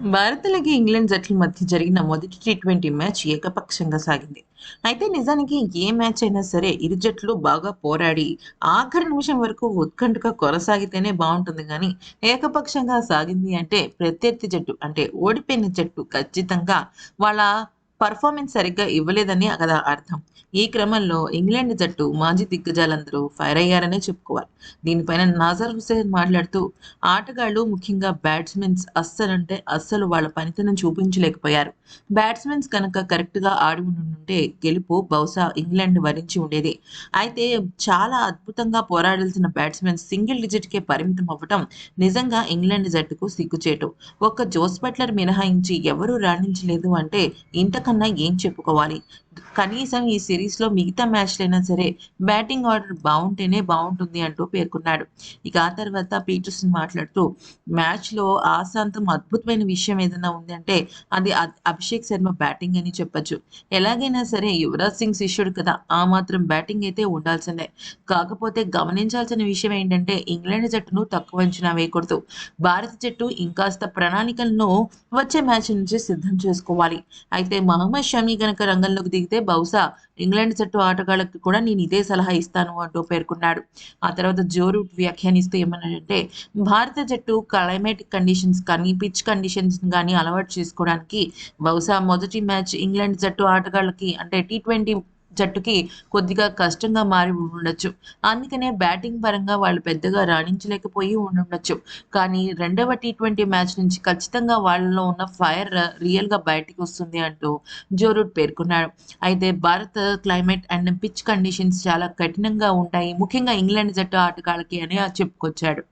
భారత్లకి England జట్ల మధ్య జరిగిన మొదటి టీ ట్వంటీ మ్యాచ్ ఏకపక్షంగా సాగింది. అయితే నిజానికి ఏ మ్యాచ్ అయినా సరే ఇరు జట్లు బాగా పోరాడి ఆఖరి నిమిషం వరకు ఉత్కంఠగా కొనసాగితేనే బాగుంటుంది కానీ ఏకపక్షంగా సాగింది అంటే ప్రత్యర్థి జట్టు అంటే ఓడిపోయిన జట్టు ఖచ్చితంగా వాళ్ళ పర్ఫార్మెన్స్ సరిగ్గా ఇవ్వలేదని కదా అర్థం. ఈ క్రమంలో ఇంగ్లాండ్ జట్టు మాజీ దిగ్గజాలందరూ ఫైర్ అయ్యారనే చెప్పుకోవాలి. దీనిపైన నాజర్ హుసేన్ మాట్లాడుతూ ఆటగాళ్ళు ముఖ్యంగా బ్యాట్స్మెన్స్ అస్సలంటే అస్సలు వాళ్ళ పనితనం చూపించలేకపోయారు. బ్యాట్స్మెన్స్ కనుక కరెక్ట్గా ఆడి ఉంటే గెలుపు బహుశా ఇంగ్లాండ్ వరించి ఉండేది. అయితే చాలా అద్భుతంగా పోరాడాల్సిన బ్యాట్స్మెన్ సింగిల్ డిజిట్కే పరిమితం అవ్వటం నిజంగా ఇంగ్లాండ్ జట్టుకు సిగ్గుచేటు. ఒక్క జోస్ బట్లర్ మినహాయించి ఎవరూ రాణించలేదు అంటే ఇంతకన్నా ఏం చెప్పుకోవాలి? కనీసం ఈ సిరీస్లో మిగతా మ్యాచ్లైనా సరే బ్యాటింగ్ ఆర్డర్ బాగుంటేనే బాగుంటుంది అంటూ పేర్కొన్నాడు. ఇక ఆ తర్వాత పీటర్సన్ మాట్లాడుతూ మ్యాచ్లో ఆశాంతం అద్భుతమైన విషయం ఏదైనా ఉందంటే అది అభిషేక్ శర్మ బ్యాటింగ్ అని చెప్పొచ్చు. ఎలాగైనా సరే యువరాజ్ సింగ్ శిష్యుడు కదా ఆ మాత్రం బ్యాటింగ్ అయితే ఉండాల్సిందే. కాకపోతే గమనించాల్సిన విషయం ఏంటంటే ఇంగ్లాండ్ జట్టును తక్కువ అంచనా వేయకూడదు. భారత జట్టు ఇంకాస్త ప్రణాళికలను వచ్చే మ్యాచ్ నుంచి సిద్ధం చేసుకోవాలి. అయితే మహమ్మద్ షమీ గనక రంగంలోకి దిగితే బహుశా ఇంగ్లాండ్ జట్టు ఆటగాళ్ళకి కూడా నేను ఇదే సలహా ఇస్తాను అంటూ పేర్కొన్నాడు. ఆ తర్వాత జో రూట్ వ్యాఖ్యానిస్తూ ఏమన్నాడంటే భారత జట్టు క్లైమేటిక్ కండిషన్స్ కానీ పిచ్ కండిషన్స్ కానీ అలవాటు చేసుకోవడానికి బహుశా మొదటి మ్యాచ్ ఇంగ్లాండ్ జట్టు ఆటగాళ్ళకి అంటే టీ ట్వంటీ జట్టుకి కొద్దిగా కష్టంగా మారి ఉండొచ్చు. అందుకనే బ్యాటింగ్ పరంగా వాళ్ళు పెద్దగా రాణించలేకపోయి ఉండొచ్చు. కానీ రెండవ టీ ట్వంటీ మ్యాచ్ నుంచి ఖచ్చితంగా వాళ్ళలో ఉన్న ఫైర్ రియల్గా బయటికి వస్తుంది అంటూ జోరూట్ పేర్కొన్నాడు. అయితే Bharat climate and pitch conditions చాలా కఠినంగా ఉంటాయి. ముఖ్యంగా ఇంగ్లాండ్ జట్టు ఆటగాళ్ళకి అని చెప్పుకొచ్చాడు.